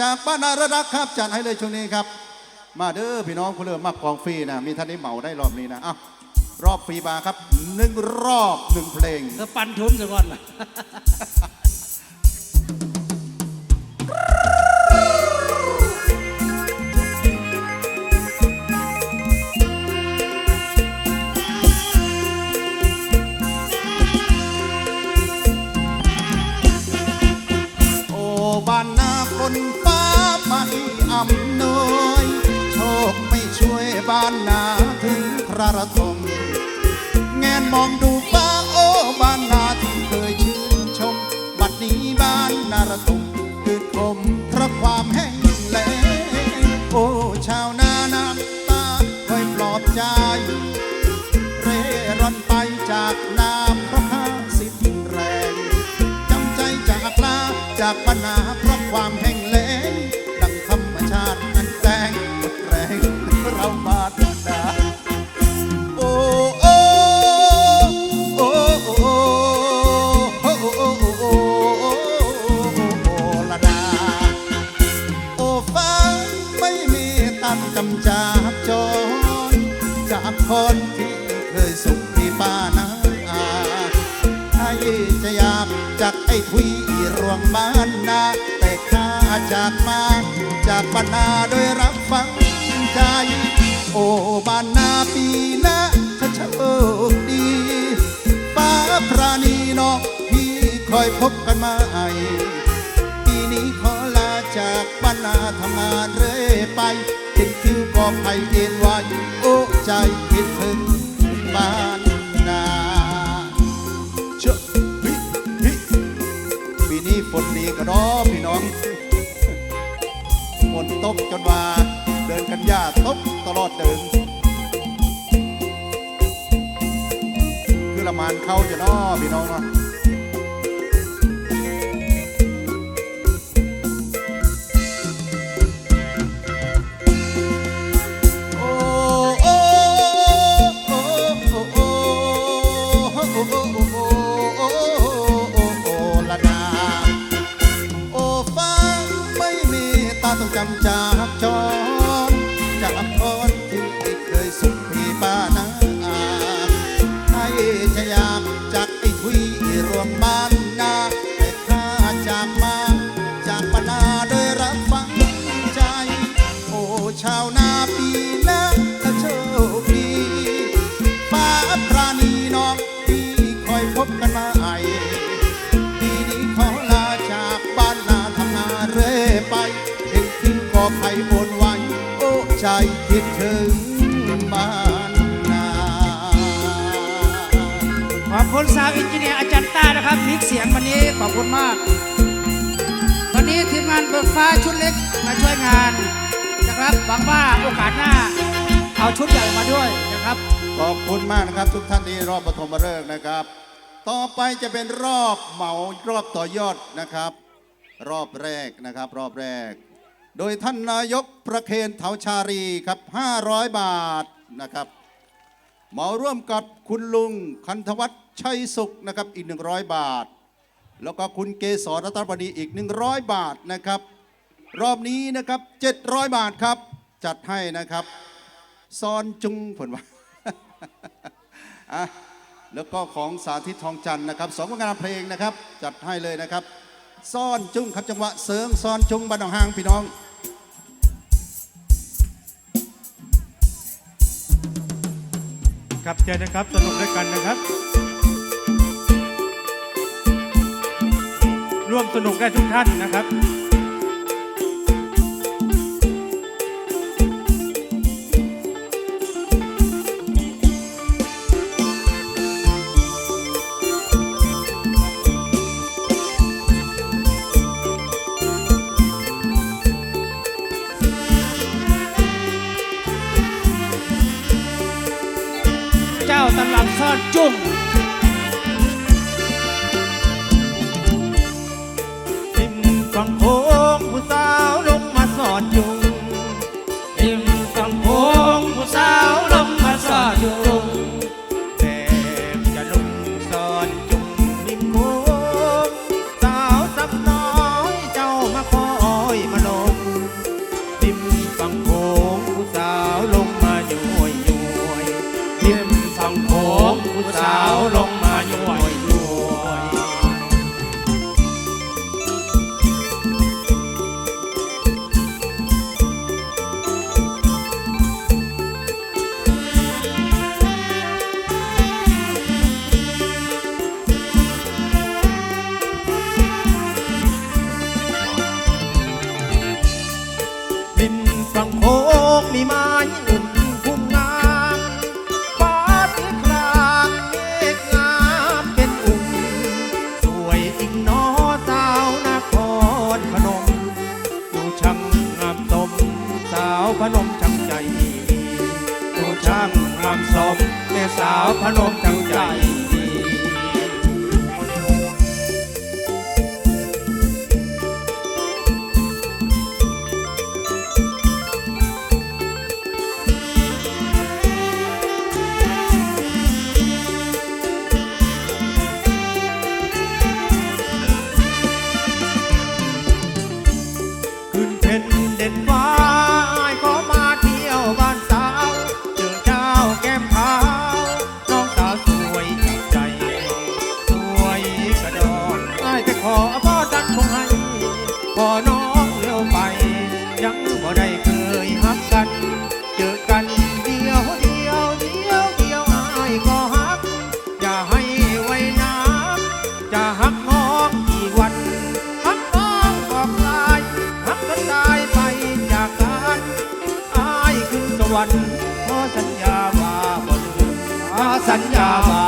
จากบ้านนาระรักครับจัดให้เลยช่วงนี้ครับ มาเด้อพี่น้องคุณเริ่มมากองฟรีนะมีท่านได้เหมาได้รอบนี้นะอ้าวรอบฟรีบาร์ครับหนึ่งรอบหนึ่งเพลงเธอปันทุนซะก่อนล่ะ งพรทมแงนมองดูฟ้าโอ้บ้านนาที่เคยชื่นชม บัดนี้บ้านนาระทมคืนคมเพราะความแห้งแล้งโอ้ชาวนาน้ำตาคอยปลอบใจ เร่ร่อนไปจากน้ำเพราะข้าสิ้นแรงจำใจจากลาจากปัญหาเพราะความแห้ง จากไอ้ทวีรวงบ้านนา แต่ข้าจากมา จากบ้านนาโดยรับฟังใจ โอ้บ้านนาปีน้าถ้าโชคดีฟ้าพระนีนอกพี่คอยพบกันมาไอปีนี้ขอลาจากบ้านนาทำงานเรื่อยไปติดคิวก็ไผ่เย็นไว้โอ้ใจคิดถึงบ้าน ฝนดีกระดอพี่น้องฝนตกจนว่าเดินกันยากตกตลอดเดิน คือละมานเข้าจะน้อพี่น้องเนาะ ทิ้งก็ไผ่โอนไวโอ้ใจคิดถึงบ้านนาขอบคุณสาวอินจิเนียร์อาจารย์ต้านะครับมิกเสียงวันนี้ขอบคุณมาก วันนี้ทีมงานเบิกฟ้าชุดเล็กมาช่วยงานนะครับหวังว่าโอกาสหน้า เอาชุดใหญ่มาด้วยนะครับ ขอบคุณมากนะครับ ทุกท่านที่รอบปฐมฤกษ์นะครับ ต่อไปจะเป็นรอบเหมารอบต่อยอดนะครับ รอบแรกนะครับ รอบแรก โดยท่านนายกประเคนเถาชารีครับ 500 บาทนะครับเหมาร่วมกับคุณลุงคันธวัฒน์ชัยสุขนะครับอีก 100 บาท แล้วก็คุณเกษรรัตนบดีอีก 100 บาทนะครับ รอบนี้นะครับ 700 บาทครับ จัดให้นะครับซอนจุงผลว่าอะแล้วก็ของสาธิตทองจันทร์นะครับสองผลงานเพลงนะครับ จัดให้เลยนะครับ ซ่อนจุ้งครับจังหวะเสริงซ่อนจุ้งบ้านหนองหางพี่น้อง ครับเจอนะครับ สนุกด้วยกันนะครับ ร่วมสนุกได้ทุกท่านนะครับ เจ้าตำรับซ่อนจุ้ง ฝั่งโคกมีไม้อุ่นคุ้มงามฟ้าสีครามเมฆงามเป็นอุ่นสวยอีกน้อสาวนครพนมดูช่างงามสมสาวพนมจังใจดูช่างงามสมแม่สาวพนมจังใจ คงให้พอน้องเลี้ยวไป ยังบ่ได้เคยฮักกัน เจอกันเดียวเดียวเดียวเดียวอายก็ฮัก อย่าให้ไว้น้ำจะฮักน้องกี่วันฮักน้องบอกลายฮักกันตายไปจากกันอายขึ้นสวรรค์ขอสัญญาว่าบ่ลืมขอสัญญาว่า